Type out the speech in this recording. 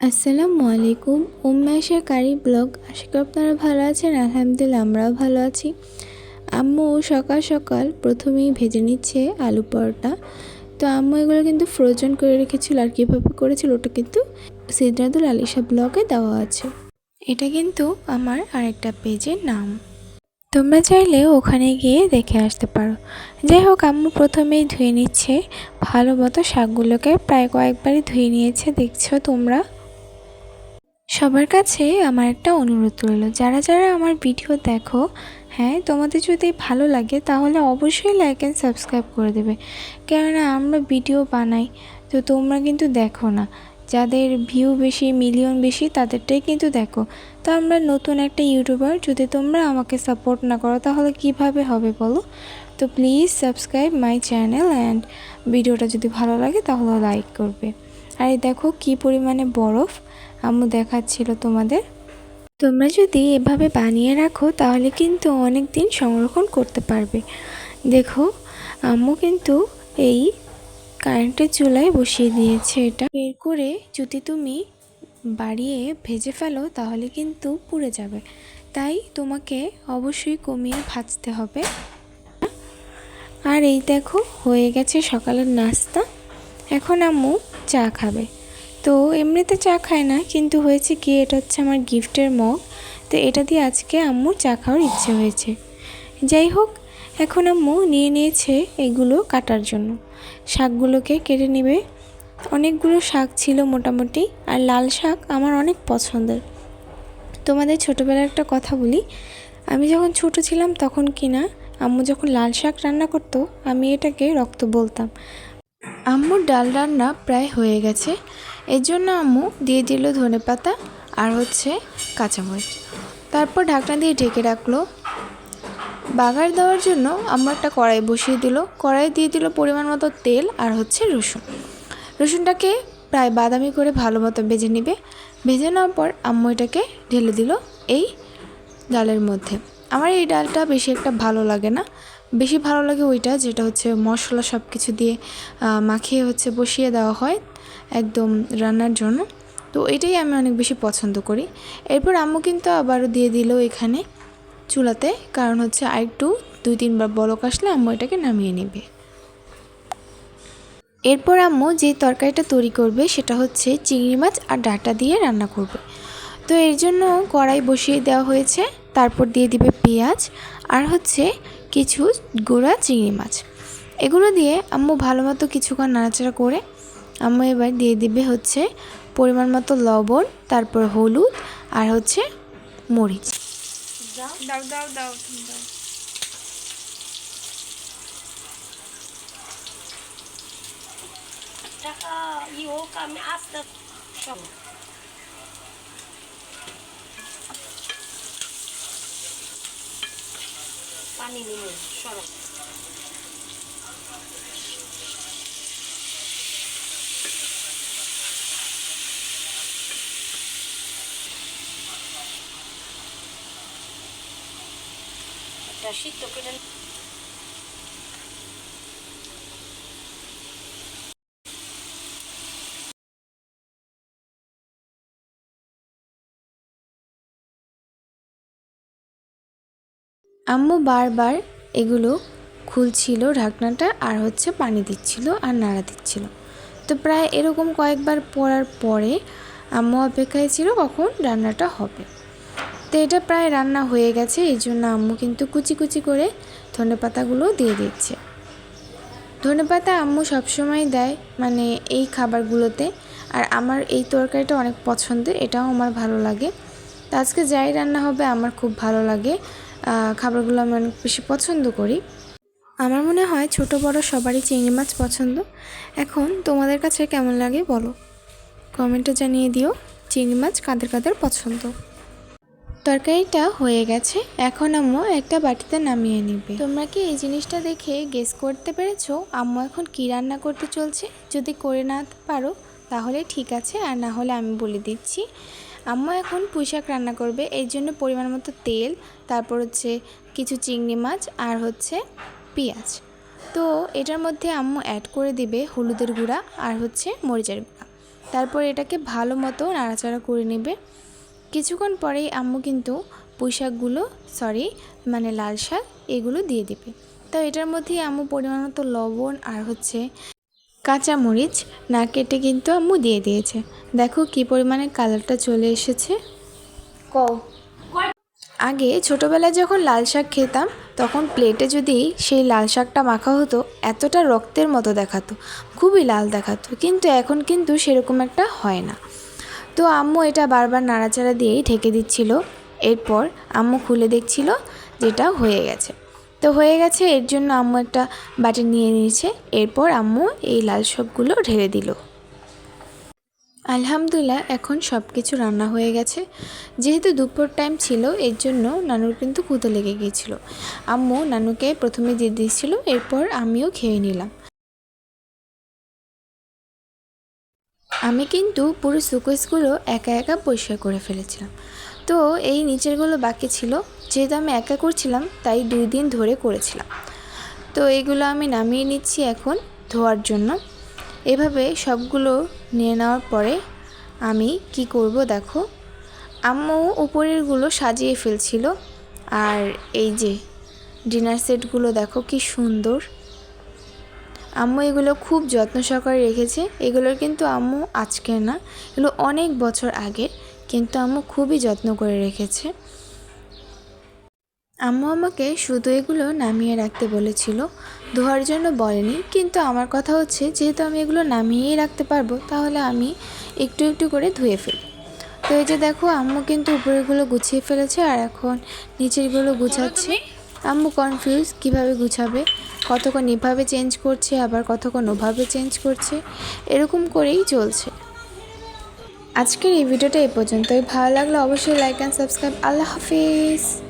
আসসালামু আলাইকুম উম্মেশা কারি ব্লগ। আশা করি আপনারা ভালো আছেন, আলহামদুলিল্লাহ আমরাও ভালো আছি। আম্মু সকাল সকাল প্রথমেই ভেজে নিচ্ছে আলু পরোটা। তো আম্মু এগুলো কিন্তু ফ্রোজেন করে রেখেছিল আর কীভাবে করেছিল ওটা কিন্তু সিদ্ধাতুল আলিশা ব্লগে দেওয়া আছে। এটা কিন্তু আমার আরেকটা পেজের নাম। তোমরা চাইলে ওখানে গিয়ে দেখে আসতে পারো। যাই হোক, আম্মু প্রথমেই ধুয়ে নিচ্ছে। ভালো মতো শাকগুলোকে প্রায় কয়েকবারই ধুয়ে নিয়েছে, দেখছ তোমরা? সবার কাছে আমার একটা অনুরোধ রইল। যারা যারা আমার ভিডিও দেখো হ্যাঁ তোমাদের যদি ভালো লাগে তাহলে অবশ্যই লাইক অ্যান্ড সাবস্ক্রাইব করে দেবে। কেননা আমরা ভিডিও বানাই, তো তোমরা কিন্তু দেখো না। যাদের ভিউ বেশি মিলিয়ন বেশি, তাদেরটাই কিন্তু দেখো। তো আমরা নতুন একটা ইউটিউবার যদি তোমরা আমাকে সাপোর্ট না করো তাহলে কীভাবে হবে বলো? তো please subscribe my channel and ভিডিওটা যদি ভালো লাগে তাহলে লাইক করবে। আর দেখো কি পরিমাণে বরফ। আম্মু দেখাচ্ছিল তোমাদের। তোমরা যদি এভাবে বানিয়ে রাখো, তাহলে কিন্তু অনেক দিন সংরক্ষণ করতে পারবে। দেখো, আম্মু কিন্তু এই কারেন্টের চুলায় বসিয়ে দিয়েছে এটা। বের করে যদি তুমি বাড়িয়ে ভেজে ফেলো, তাহলে কিন্তু পুড়ে যাবে। তাই তোমাকে অবশ্যই কমিয়ে ভাজতে হবে। আর এই দেখো, হয়ে গেছে সকালের নাস্তা। এখন আম্মু চা খাবে। তো এমনিতে চা খায় না, কিন্তু হয়েছে কি, এটা হচ্ছে আমার গিফটের মগ। তো এটা দিয়ে আজকে আম্মুর চা খাওয়ার ইচ্ছে হয়েছে। যাই হোক, এখন আম্মু নিয়ে নিয়েছে এগুলো কাটার জন্য। শাকগুলোকে কেটে নেবে। অনেকগুলো শাক ছিল মোটামুটি, আর লাল শাক আমার অনেক পছন্দের। তোমাদের ছোটোবেলার একটা কথা বলি, আমি যখন ছোট ছিলাম তখন কিনা আম্মু যখন লাল শাক রান্না করতো, আমি এটাকে রক্ত বলতাম। আম্মুর ডাল রান্না প্রায় হয়ে গেছে এর জন্য আম্মু দিয়ে দিল ধনে পাতা আর হচ্ছে কাঁচামরিচ। তারপর ঢাকনা দিয়ে ঢেকে রাখল। বাগার দেওয়ার জন্য আম্মু একটা কড়াই বসিয়ে দিল। কড়াই দিয়ে দিল পরিমাণ মতো তেল আর হচ্ছে রসুন। রসুনটাকে প্রায় বাদামি করে ভালো মতো ভেজে নেবে। ভেজে নেওয়ার পর আম্মু এটাকে ঢেলে দিল এই ডালের মধ্যে। আমার এই ডালটা বেশি একটা ভালো লাগে না। বেশি ভালো লাগে ওইটা যেটা হচ্ছে মশলা সব কিছু দিয়ে মাখিয়ে হচ্ছে বসিয়ে দেওয়া হয়। একদম রান্নার জন্য। তো এটাই আমি অনেক বেশি পছন্দ করি। এরপর আম্মু কিন্তু আবারও দিয়ে দিল এখানে চুলাতে। কারণ হচ্ছে আরেকটু দুই তিনবার বলক আসলে আম্মু এটাকে নামিয়ে নেবে। এরপর আম্মু যে তরকারিটা তৈরি করবে সেটা হচ্ছে চিংড়ি মাছ আর ডাটা দিয়ে রান্না করবে। তো এর জন্য কড়াই বসিয়ে দেওয়া হয়েছে। তারপর দিয়ে দিবে পেঁয়াজ আর হচ্ছে কিছু গুঁড়া চিংড়ি মাছ। এগুলো দিয়ে আম্মু ভালো মতো কিছুক্ষণ নাড়াচাড়া করে আম্মু এবার দিয়ে দিবে হচ্ছে পরিমাণ মতো লবণ তারপর হলুদ আর হচ্ছে মরিচ। দাও দাও দাও দাও টাকা ই হোক আমি আস্তে পানি নিয়ে সরব একটা সিদ্ধ আম্মু বারবার এগুলো খুলছিল ঢাকনাটা আর হচ্ছে পানি দিচ্ছিল আর নাড়া দিচ্ছিল। তো প্রায় এরকম কয়েকবার পড়ার পরে আম্মু অপেক্ষায় ছিল কখন রান্নাটা হবে। তো এটা প্রায় রান্না হয়ে গেছে, এই জন্য আম্মু কিন্তু কুচি কুচি করে ধনে পাতাগুলো দিয়ে দিচ্ছে। ধনে পাতা আম্মু সবসময় দেয় মানে এই খাবারগুলোতে, আর আমার এই তরকারিটা অনেক পছন্দের, এটাও আমার ভালো লাগে। তো আজকে যাই রান্না হবে, আমার খুব ভালো লাগে খাবারগুলো আমি অনেক বেশি পছন্দ করি। আমার মনে হয় ছোট বড় সবারই চিংড়ি মাছ পছন্দ। এখন তোমাদের কাছে কেমন লাগে বলো? কমেন্টে জানিয়ে দিও, চিংড়ি মাছ কাদের কাদের পছন্দ? তরকারিটা হয়ে গেছে। এখন আম্মু একটা বাটিতে নামিয়ে নিবে। তোমরা কি এই জিনিসটা দেখে গেস করতে পেরেছ? আম্মু এখন কি রান্না করতে চলছে? যদি করে না পারো, তাহলে ঠিক আছে। আর না হলে আমি বলে দিচ্ছি। আম্মু এখন পুঁইশাক রান্না করবে। এই জন্য পরিমাণ মতো তেল, তারপর হচ্ছে কিছু চিংড়ি মাছ আর হচ্ছে পেঁয়াজ। তো এটার মধ্যে আম্মু অ্যাড করে দিবে হলুদের গুঁড়া আর হচ্ছে মরিচের গুঁড়া। তারপর এটাকে ভালো মতো নাড়াচাড়া করে নেবে। কিছুক্ষণ পরেই আম্মু কিন্তু পুঁই শাকগুলো সরি মানে লাল শাক এগুলো দিয়ে দেবে। তো এটার মধ্যে আম্মু পরিমাণ মতো লবণ আর হচ্ছে কাঁচামরিচ না কেটে কিন্তু আম্মু দিয়ে দিয়েছে। দেখো কি পরিমাণে কালারটা চলে এসেছে। ক আগে ছোটোবেলায় যখন লাল শাক খেতাম তখন প্লেটে যদি সেই লাল শাকটা মাখা হতো এতটা রক্তের মতো দেখাতো খুবই লাল দেখাতো। কিন্তু এখন কিন্তু সেরকম একটা হয় না। তো আম্মু এটা বারবার নাড়াচাড়া দিয়েই ঢেকে দিচ্ছিল। এরপর আম্মু খুলে দেখছিল যেটা হয়ে গেছে। তো হয়ে গেছে, এর জন্য আম্মু একটা বাটি নিয়ে নিয়েছে। এরপর আম্মু এই লাল শাকগুলো ঢেলে দিল। আলহামদুলিল্লাহ, এখন সব কিছু রান্না হয়ে গেছে। যেহেতু দুপুর টাইম ছিল, এর জন্য নানুর কিন্তু ক্ষুদে লেগে গিয়েছিল। আম্মু নানুকে প্রথমে দিয়ে দিয়েছিল, এরপর আমিও খেয়ে নিলাম। আমি কিন্তু পুরো সুকেসগুলো একা একা পরিষ্কার করে ফেলেছিলাম। তো এই নিচেরগুলো বাকি ছিল, যেহেতু আমি একা করছিলাম, তাই দুই দিন ধরে করেছিলাম। তো এগুলো আমি নামিয়ে নিচ্ছি এখন ধোয়ার জন্য। এভাবে সবগুলো নিয়ে নেওয়ার পরে আমি কি করব দেখো। আম্মু উপরেরগুলো সাজিয়ে ফেলছিল, আর এই যে ডিনার সেটগুলো দেখো কি সুন্দর। আম্মু এগুলো খুব যত্ন সহকারে রেখেছে। এগুলোর কিন্তু আম্মু আজকে না, এগুলো অনেক বছর আগে, কিন্তু আম্মু খুবই যত্ন করে রেখেছে। আম্মু আমাকে শুধু এগুলো নামিয়ে রাখতে বলেছিল, ধোয়ার জন্য বলেনি, কিন্তু আমার কথা হচ্ছে যেহেতু আমি এগুলো নামিয়েই রাখতে পারব, তাহলে আমি একটু একটু করে ধুয়ে ফেলি। তো এই যে দেখো, আম্মু কিন্তু উপরেগুলো গুছিয়ে ফেলেছে আর এখন নিচেরগুলো গুছাচ্ছে। আম্মু কনফিউজ কীভাবে গুছাবে? কতক্ষণ এভাবে চেঞ্জ করছে, আবার কতক্ষণ ওভাবে চেঞ্জ করছে? এরকম করেই চলছে। আজকের এই ভিডিওটা এই পর্যন্তই। ভালো লাগলে অবশ্যই লাইক অ্যান্ড সাবস্ক্রাইব আল্লাহ হাফিজ।